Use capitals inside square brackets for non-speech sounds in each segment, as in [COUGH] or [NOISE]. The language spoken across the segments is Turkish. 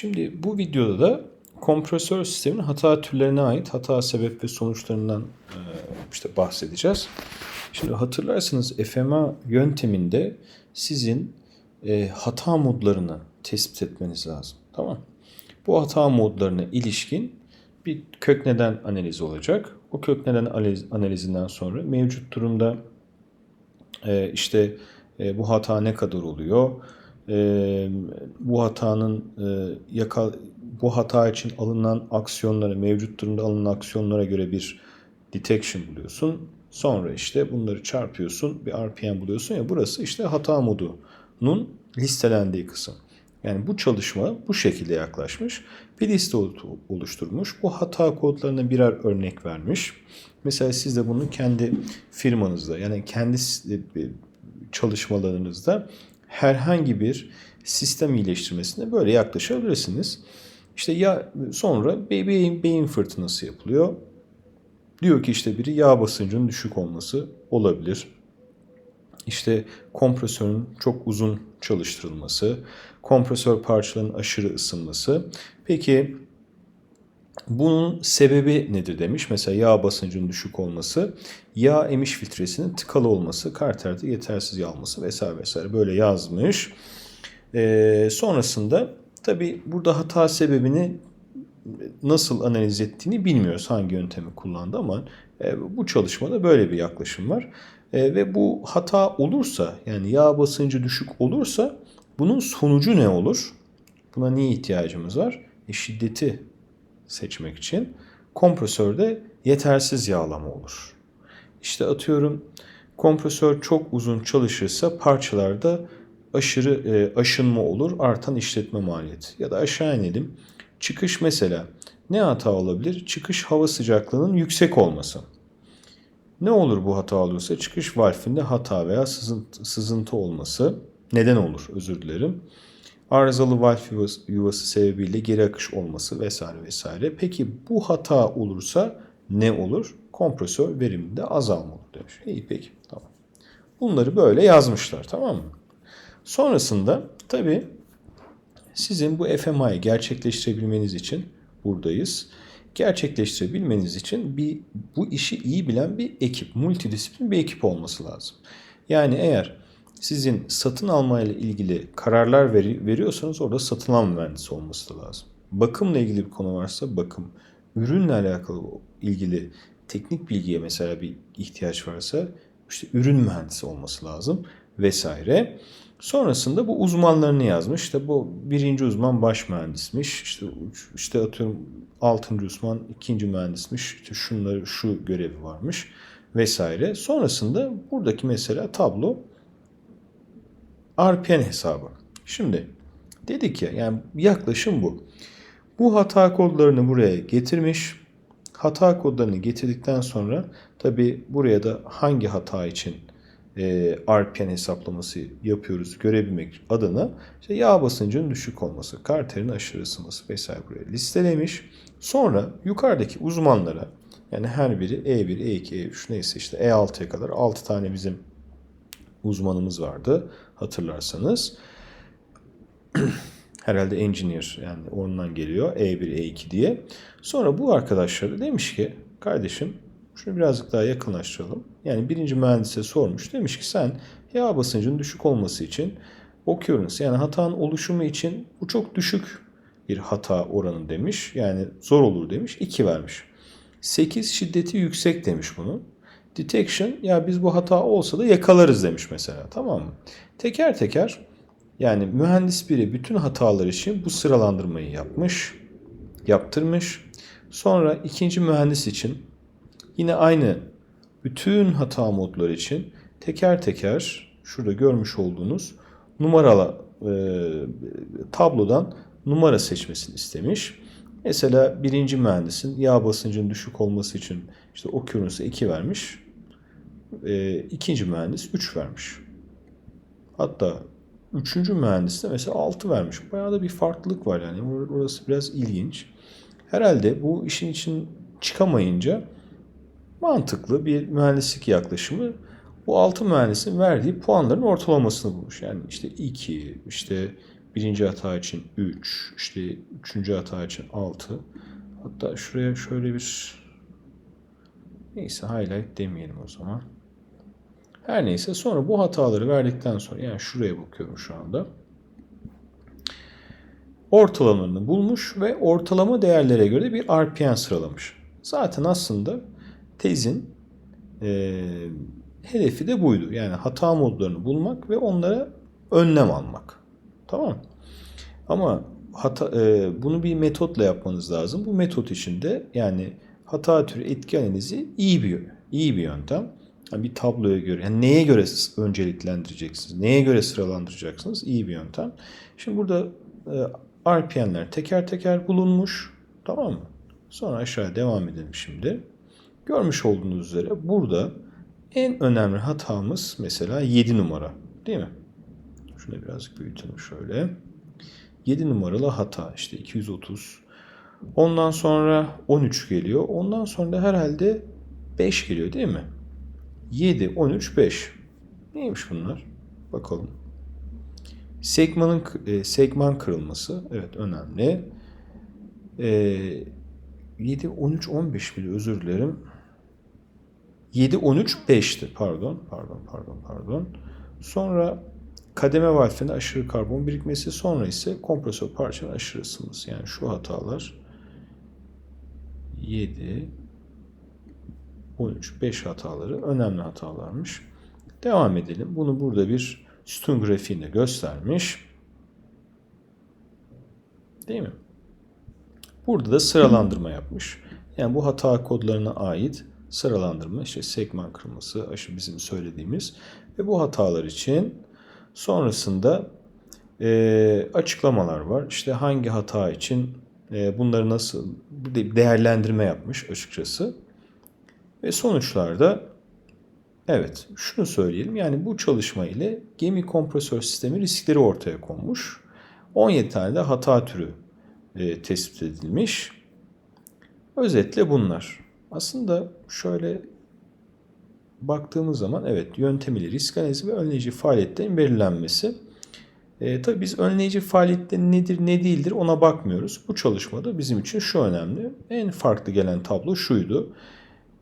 Şimdi bu videoda da kompresör sistemin hata türlerine ait hata sebep ve sonuçlarından e, işte bahsedeceğiz. Şimdi hatırlarsanız FMA yönteminde sizin e, hata modlarını tespit etmeniz lazım. Tamam. Bu hata modlarına ilişkin bir kök neden analizi olacak. O kök neden analiz, analizinden sonra mevcut durumda e, işte bu hata ne kadar oluyor? E, bu hatanın e, yaka, bu hata için alınan aksiyonlara, mevcut durumda alınan aksiyonlara göre bir detection buluyorsun. Sonra işte bunları çarpıyorsun, bir RPM buluyorsun ya burası işte hata modunun listelendiği kısım. Yani bu çalışma bu şekilde yaklaşmış. Bir liste oluşturmuş. Bu hata kodlarına birer örnek vermiş. Mesela siz de bunu kendi firmanızda yani kendi çalışmalarınızda herhangi bir sistem iyileştirmesine böyle yaklaşabilirsiniz. İşte ya sonra beyin, beyin fırtınası yapılıyor. Diyor ki işte biri yağ basıncının düşük olması olabilir. İşte kompresörün çok uzun çalıştırılması, kompresör parçalarının aşırı ısınması. Peki bunun sebebi nedir demiş. Mesela yağ basıncının düşük olması, yağ emiş filtresinin tıkalı olması, karterde yetersiz yağ alması vesaire vesaire böyle yazmış. Ee, sonrasında tabi burada hata sebebini nasıl analiz ettiğini bilmiyoruz hangi yöntemi kullandı ama e, bu çalışmada böyle bir yaklaşım var. E, ve bu hata olursa yani yağ basıncı düşük olursa bunun sonucu ne olur? Buna niye ihtiyacımız var? E, şiddeti seçmek için kompresörde yetersiz yağlama olur. İşte atıyorum kompresör çok uzun çalışırsa parçalarda aşırı e, aşınma olur, artan işletme maliyeti. Ya da aşağı inelim. Çıkış mesela ne hata olabilir? Çıkış hava sıcaklığının yüksek olması. Ne olur bu hata olursa çıkış valfinde hata veya sızıntı, sızıntı olması neden olur özür dilerim. Arızalı valf yuvası, yuvası sebebiyle geri akış olması vesaire vesaire. Peki bu hata olursa ne olur? Kompresör veriminde azalma olur demiş. İyi peki tamam. Bunları böyle yazmışlar tamam mı? Sonrasında tabii sizin bu FMI'yi gerçekleştirebilmeniz için buradayız. Gerçekleştirebilmeniz için bir bu işi iyi bilen bir ekip, multidisiplin bir ekip olması lazım. Yani eğer sizin satın alma ile ilgili kararlar veri, veriyorsanız orada satın alma mühendisi olması da lazım. Bakımla ilgili bir konu varsa bakım, ürünle alakalı ilgili teknik bilgiye mesela bir ihtiyaç varsa işte ürün mühendisi olması lazım vesaire. Sonrasında bu uzmanlarını yazmış. İşte bu birinci uzman baş mühendismiş. İşte işte atıyorum altıncı uzman ikinci mühendismiş. İşte şunları şu görevi varmış vesaire. Sonrasında buradaki mesela tablo RPN hesabı. Şimdi dedik ya yani yaklaşım bu. Bu hata kodlarını buraya getirmiş. Hata kodlarını getirdikten sonra tabi buraya da hangi hata için e, RPN hesaplaması yapıyoruz görebilmek adına işte yağ basıncının düşük olması, karterin aşırı ısınması vesaire buraya listelemiş. Sonra yukarıdaki uzmanlara yani her biri E1, E2, E3 neyse işte E6'ya kadar 6 tane bizim uzmanımız vardı hatırlarsanız. [CLEARS THROAT] Herhalde engineer yani ondan geliyor E1, E2 diye. Sonra bu arkadaşları demiş ki kardeşim şunu birazcık daha yakınlaştıralım. Yani birinci mühendise sormuş. Demiş ki sen yağ basıncının düşük olması için occurrence yani hatanın oluşumu için bu çok düşük bir hata oranı demiş. Yani zor olur demiş. 2 vermiş. 8 şiddeti yüksek demiş bunu. Detection ya biz bu hata olsa da yakalarız demiş mesela. Tamam mı? Teker teker yani mühendis biri bütün hatalar için bu sıralandırmayı yapmış, yaptırmış. Sonra ikinci mühendis için Yine aynı bütün hata modları için teker teker şurada görmüş olduğunuz numaralı e, tablodan numara seçmesini istemiş. Mesela birinci mühendisin yağ basıncının düşük olması için işte occurrence'a 2 vermiş. E, ikinci mühendis 3 vermiş. Hatta üçüncü mühendis de mesela 6 vermiş. Bayağı da bir farklılık var yani. Orası biraz ilginç. Herhalde bu işin için çıkamayınca mantıklı bir mühendislik yaklaşımı bu altı mühendisin verdiği puanların ortalamasını bulmuş. Yani işte 2, işte birinci hata için 3, işte üçüncü hata için 6. Hatta şuraya şöyle bir neyse highlight demeyelim o zaman. Her neyse sonra bu hataları verdikten sonra yani şuraya bakıyorum şu anda. Ortalamalarını bulmuş ve ortalama değerlere göre bir RPN sıralamış. Zaten aslında tezin e, hedefi de buydu. Yani hata modlarını bulmak ve onlara önlem almak. Tamam Ama hata, e, bunu bir metotla yapmanız lazım. Bu metot içinde yani hata türü etki analizi iyi bir iyi bir yöntem. Yani bir tabloya göre, yani neye göre önceliklendireceksiniz, neye göre sıralandıracaksınız iyi bir yöntem. Şimdi burada e, RPN'ler teker teker bulunmuş. Tamam mı? Sonra aşağı devam edelim şimdi. Görmüş olduğunuz üzere burada en önemli hatamız mesela 7 numara. Değil mi? Şunu birazcık büyütelim şöyle. 7 numaralı hata işte 230. Ondan sonra 13 geliyor. Ondan sonra da herhalde 5 geliyor değil mi? 7, 13, 5. Neymiş bunlar? Bakalım. Segmanın e, segman kırılması evet önemli. E, 7, 13, 15 bile özür dilerim. 7, 13, 5'ti. Pardon, pardon, pardon, pardon. Sonra kademe valfinde aşırı karbon birikmesi, sonra ise kompresör parçanın aşırı ısınması. Yani şu hatalar 7, 13, 5 hataları önemli hatalarmış. Devam edelim. Bunu burada bir sütun grafiğinde göstermiş. Değil mi? Burada da sıralandırma yapmış. Yani bu hata kodlarına ait sıralandırma, işte segment kırılması, aşı bizim söylediğimiz ve bu hatalar için sonrasında e, açıklamalar var. İşte hangi hata için e, bunları nasıl değerlendirme yapmış açıkçası. Ve sonuçlarda evet şunu söyleyelim yani bu çalışma ile gemi kompresör sistemi riskleri ortaya konmuş. 17 tane de hata türü e, tespit edilmiş. Özetle bunlar. Aslında şöyle baktığımız zaman evet yöntemiyle risk analizi ve önleyici faaliyetlerin belirlenmesi. E, tabii biz önleyici faaliyetler nedir ne değildir ona bakmıyoruz. Bu çalışmada bizim için şu önemli. En farklı gelen tablo şuydu.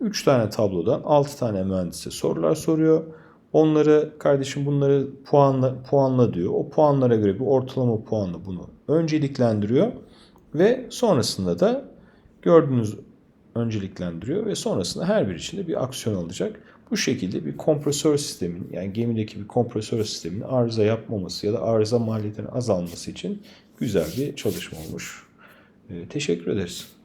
3 tane tablodan 6 tane mühendise sorular soruyor. Onları kardeşim bunları puanla, puanla diyor. O puanlara göre bir ortalama puanla bunu önceliklendiriyor. Ve sonrasında da gördüğünüz önceliklendiriyor ve sonrasında her bir içinde bir aksiyon alacak. Bu şekilde bir kompresör sistemin yani gemideki bir kompresör sistemin arıza yapmaması ya da arıza maliyetinin azalması için güzel bir çalışma olmuş. Ee, teşekkür ederiz.